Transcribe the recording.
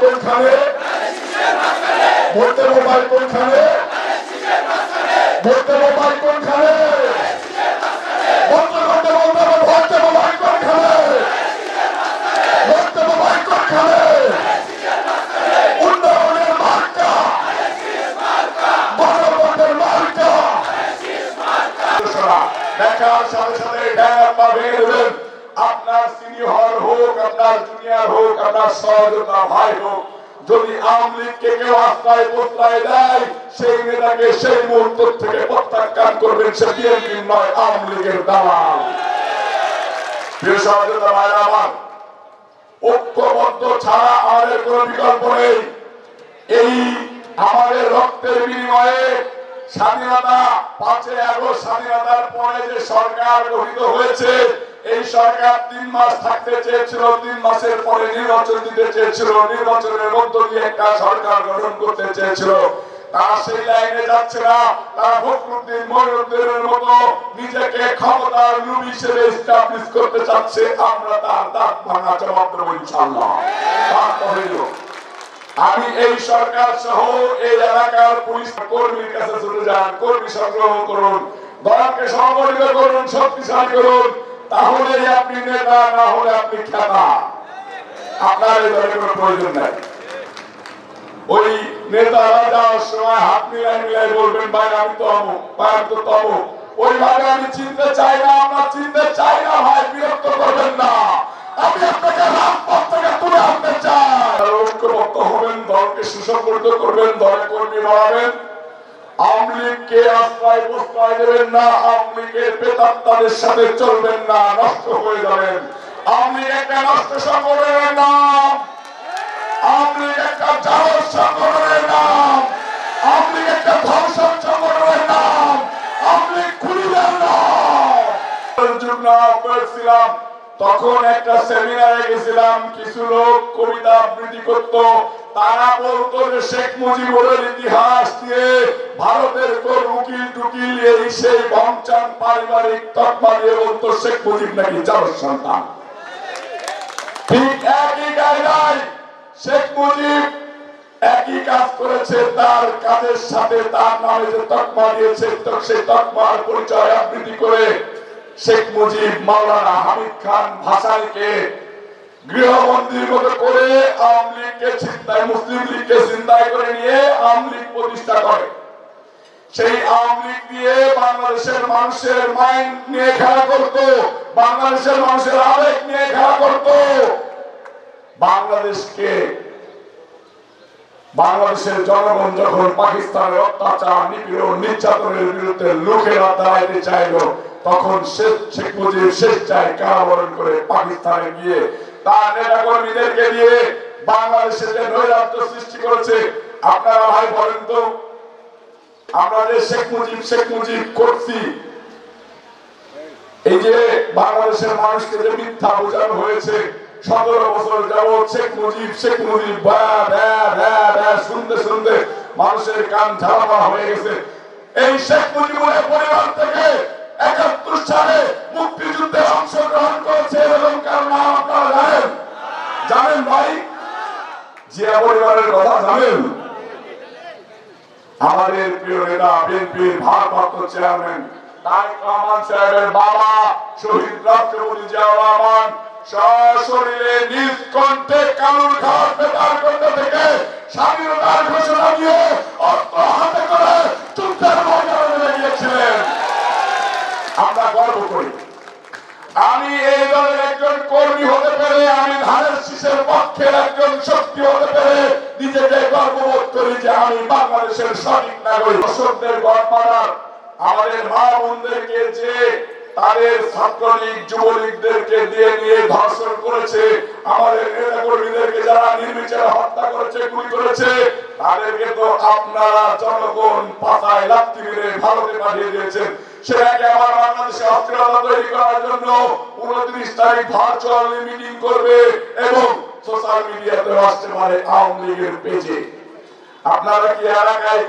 কোনখানে? বলতে মোবাইল কোনখানে? হবে বলতে মোবাইল কোনখানে? বলতে মোবাইল কোনখানে? আপনার হোক আপনার জুনিয়র হোক আপনার সহযোগিতা ভাই হোক, যদি আওয়ামী লীগকে কেউ আশ্রয় প্রশ্রয় দেয়, সেই নেতাকে সেই মুহূর্ত থেকে প্রত্যাখ্যান করবেন, সে বিএনপি নয়, আওয়ামী লীগের স্বাধীনতা, পাঁচই আগস্ট স্বাধীনতার পরে যে সরকার গঠিত হয়েছে এই সরকার তিন মাস থাকতে চেয়েছিল, তিন মাসের পরে নির্বাচন দিতে চেয়েছিল, নির্বাচনের মধ্য দিয়ে একটা সরকার গঠন করতে চেয়েছিল। আমি এই সরকার সহ এই এলাকার পুলিশ কর্মীর কাছে চলে যান, কর্মী সংগ্রহ করুন, দলকে সংগঠিত করুন, শক্তিশালী করুন। তাহলে আপনি নেতা, না হলে আপনি খেতা। আপনার এই দলের কোনো প্রয়োজন নাই। ওই নেতারা যাওয়ার সময় হাত মিলাই মিলাই বলবেন, ভাই, আমি তো ভাই, আমি তো তমুক। ওইভাবে আমি চিনতে চাই না, আমরা চিনতে চাই না, ভাই, বিরক্ত করবেন না। আমি আপনাকে রাজপথ থেকে তুলে আনতে চাই। ঐক্যবদ্ধ হবেন, দলকে সুসংগঠিত করবেন দলে কর্মী বাড়াবেন আওয়ামী লীগকে না, আওয়ামী লীগের একটা নষ্ট সংগঠনের নাম। আওয়ামী লীগ একটা জাহর সংগঠনের নাম। আওয়ামী একটা ধর্ষণ সংগঠনের নাম। আওয়ামী লীগ যুগ না করেছিলাম তখন একটা সেমিনারে গেছিলাম, কিছু লোক কবিতা আবৃত্তি করত। তারা বলতো যে শেখ মুজিবুরের ইতিহাস দিয়ে ভারতের কোন উকিল টুকিল এই সেই বংচান পারিবারিক তকমা দিয়ে বলতো, শেখ মুজিব নাকি যার সন্তান? ঠিক একই জায়গায় শেখ মুজিব একই কাজ করেছে, তার কাজের সাথে তার নামে যে তকমা দিয়েছে সেই তকমার পরিচয় আবৃত্তি করে শেখ মুজিব, মাওলানা হামিদ খান ভাসানিকে গৃহবন্দির মতো করে আওয়ামী লীগকে চিন্তায় মুসলিম লীগকে চিন্তায় করে নিয়ে আওয়ামী লীগ প্রতিষ্ঠা করে। সেই আওয়ামী লীগ দিয়ে বাংলাদেশের মানুষের মাইন্ড নিয়ে খেলা করত, বাংলাদেশের মানুষের আবেগ নিয়ে খেলা করত। বাংলাদেশকে বাংলাদেশের জনগণ যখন পাকিস্তানের অত্যাচার, নিপীড়ন, নির্যাতনের বিরুদ্ধে লোকেরা দাঁড়াইতে চাইল, তখন শেখ মুজিব কারাবরণ করে পাকিস্তানে গিয়ে। তার দিয়ে বাংলাদেশে যে নৈরাজ্য সৃষ্টি করেছে, আপনারা ভাই বলেন তো, আমরা যে শেখ মুজিব শেখ মুজিব করছি, এই যে বাংলাদেশের মানুষকে যে মিথ্যা বোঝানো হয়েছে সতেরো বছর যাবৎ শেখ মুজিব শেখ মুজিব শুনতে শুনতে মানুষের কান ঝালাপা হয়ে গেছে। এই শেখ মুজিবের পরিবার থেকে একাত্তর সালে মুক্তিযুদ্ধে অংশগ্রহণ করেছে এবং কার নাম জানেন ভাই? জিয়া পরিবারের কথা জানেন? আমাদের প্রিয় নেতা, বিএনপির ভারপ্রাপ্ত চেয়ারম্যান, তারেক রহমান সাহেবের বাবা শহীদ রাষ্ট্রপতি জিয়াউর রহমান সশরীরে নিজ কালুর ঘাট বেতার কণ্ঠ থেকে স্বাধীনতার ঘোষণা দিয়ে অস্ত্র হাতে করে যুদ্ধের ময়দানে গিয়েছিলেন। আমরা গর্ব করি। আমি এই দলের একজন কর্মী হতে পেরে, আমি ধানের শীষের পক্ষের একজন শক্তি হতে পেরে নিজেকে গর্ববোধ করি যে আমি বাংলাদেশের সঠিক নাগরিক। দর্শকদের গড়পাড়ার আমাদের মা বোনদেরকে যে তাদের ছাত্রলীগ, যুবলীগদেরকে দিয়ে নিয়ে ধর্ষণ করেছে। আমাদের কর্মীদেরকে যারা নির্বিচারে হত্যা করেছে, গুলি করেছে, তাদেরকে তো আপনারা জনগণ পাতায় লাত্তি মেরে ভারতে পাঠিয়ে দিয়েছেন। সেটাকে অস্থিরতা তৈরি করার জন্য উনত্রিশ তারিখ ভার্চুয়াল করবে এবং সোশ্যাল মিডিয়াতে আসতে পেজে। আপনারা কি এলাকায়